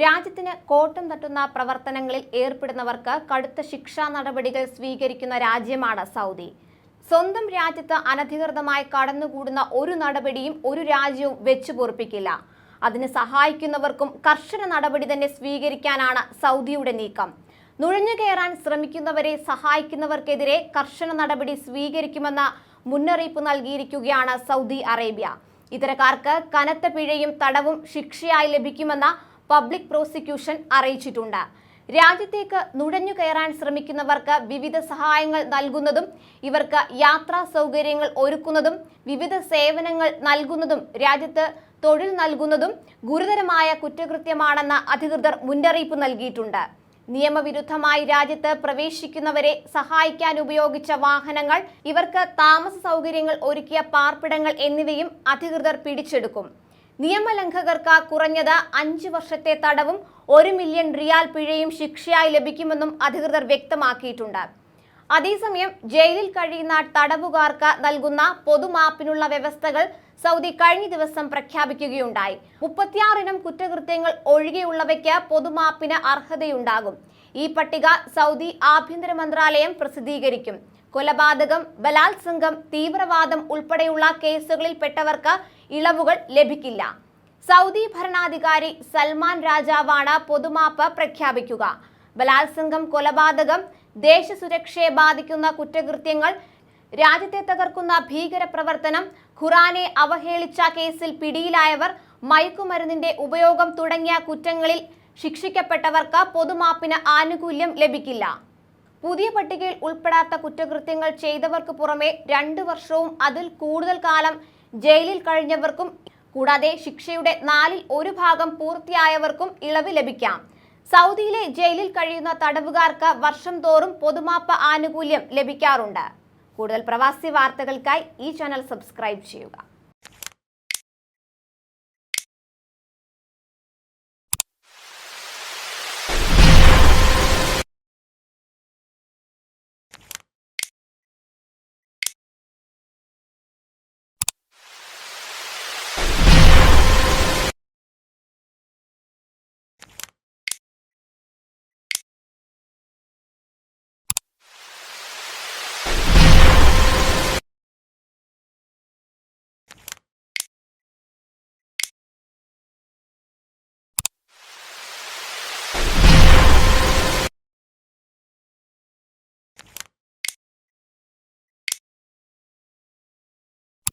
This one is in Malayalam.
രാജ്യത്തിന് കോട്ടം തട്ടുന്ന പ്രവർത്തനങ്ങളിൽ ഏർപ്പെടുന്നവർക്ക് കടുത്ത ശിക്ഷാ നടപടികൾ സ്വീകരിക്കുന്ന രാജ്യമാണ് സൗദി. സ്വന്തം രാജ്യത്ത് അനധികൃതമായി കടന്നുകൂടുന്ന ഒരു നടപടിയും ഒരു രാജ്യവും വെച്ചു പൊറുപ്പിക്കില്ല. അതിന് സഹായിക്കുന്നവർക്കും കർശന നടപടി തന്നെ സ്വീകരിക്കാനാണ് സൗദിയുടെ നീക്കം. നുഴഞ്ഞു കയറാൻ ശ്രമിക്കുന്നവരെ സഹായിക്കുന്നവർക്കെതിരെ കർശന നടപടി സ്വീകരിക്കുമെന്ന മുന്നറിയിപ്പ് നൽകിയിരിക്കുകയാണ് സൗദി അറേബ്യ. ഇത്തരക്കാർക്ക് കനത്ത പിഴയും തടവും ശിക്ഷയായി ലഭിക്കുമെന്ന പബ്ലിക് പ്രോസിക്യൂഷൻ അറിയിച്ചിട്ടുണ്ട്. രാജ്യത്തേക്ക് നുഴഞ്ഞു കയറാൻ ശ്രമിക്കുന്നവർക്ക് വിവിധ സഹായങ്ങൾ നൽകുന്നതും ഇവർക്ക് യാത്രാ സൗകര്യങ്ങൾ ഒരുക്കുന്നതും വിവിധ സേവനങ്ങൾ നൽകുന്നതും രാജ്യത്ത് തൊഴിൽ നൽകുന്നതും ഗുരുതരമായ കുറ്റകൃത്യമാണെന്ന അധികൃതർ മുന്നറിയിപ്പ് നൽകിയിട്ടുണ്ട്. നിയമവിരുദ്ധമായി രാജ്യത്ത് പ്രവേശിക്കുന്നവരെ സഹായിക്കാൻ ഉപയോഗിച്ച വാഹനങ്ങൾ ഇവർക്ക് താമസ സൗകര്യങ്ങൾ ഒരുക്കിയ പാർപ്പിടങ്ങൾ എന്നിവയും അധികൃതർ പിടിച്ചെടുക്കും. നിയമലംഘകർക്ക് കുറഞ്ഞത് അഞ്ച് വർഷത്തെ തടവും ഒരു മില്യൺ റിയാൽ പിഴയും ശിക്ഷയായി ലഭിക്കുമെന്നും അധികൃതർ വ്യക്തമാക്കിയിട്ടുണ്ട്. അതേസമയം ജയിലിൽ കഴിയുന്ന തടവുകാർക്ക് നൽകുന്ന പൊതുമാപ്പിനുള്ള വ്യവസ്ഥകൾ സൗദി കഴിഞ്ഞ ദിവസം പ്രഖ്യാപിക്കുകയുണ്ടായി. മുപ്പത്തിയാറിനം കുറ്റകൃത്യങ്ങൾ ഒഴികെയുള്ളവയ്ക്ക് പൊതുമാപ്പിന് അർഹതയുണ്ടാകും. ഈ പട്ടിക സൗദി ആഭ്യന്തര മന്ത്രാലയം പ്രസിദ്ധീകരിക്കും. കൊലപാതകം ബലാത്സംഗം തീവ്രവാദം ഉൾപ്പെടെയുള്ള കേസുകളിൽപ്പെട്ടവർക്ക് ഇളവുകൾ ലഭിക്കില്ല. സൗദി ഭരണാധികാരി സൽമാൻ രാജാവാണ് പൊതുമാപ്പ് പ്രഖ്യാപിക്കുക. ബലാത്സംഗം കൊലപാതകം ദേശസുരക്ഷയെ ബാധിക്കുന്ന കുറ്റകൃത്യങ്ങൾ രാജ്യത്തെ തകർക്കുന്ന ഭീകര പ്രവർത്തനം ഖുറാനെ അവഹേളിച്ച കേസിൽ പിടിയിലായവർ മയക്കുമരുന്നിന്റെ ഉപയോഗം തുടങ്ങിയ കുറ്റങ്ങളിൽ ശിക്ഷിക്കപ്പെട്ടവർക്ക് പൊതുമാപ്പിന് ആനുകൂല്യം ലഭിക്കില്ല. പുതിയ പട്ടികയിൽ ഉൾപ്പെടാത്ത കുറ്റകൃത്യങ്ങൾ ചെയ്തവർക്ക് പുറമെ രണ്ടു വർഷവും അതിൽ കൂടുതൽ കാലം ജയിലിൽ കഴിഞ്ഞവർക്കും കൂടാതെ ശിക്ഷയുടെ നാലിൽ ഒരു ഭാഗം പൂർത്തിയായവർക്കും ഇളവ് ലഭിക്കാം. സൗദിയിലെ ജയിലിൽ കഴിയുന്ന തടവുകാർക്ക് വർഷം തോറും പൊതുമാപ്പ് ആനുകൂല്യം ലഭിക്കാറുണ്ട്. കൂടുതൽ പ്രവാസി വാർത്തകൾക്കായി ഈ ചാനൽ സബ്സ്ക്രൈബ് ചെയ്യുക.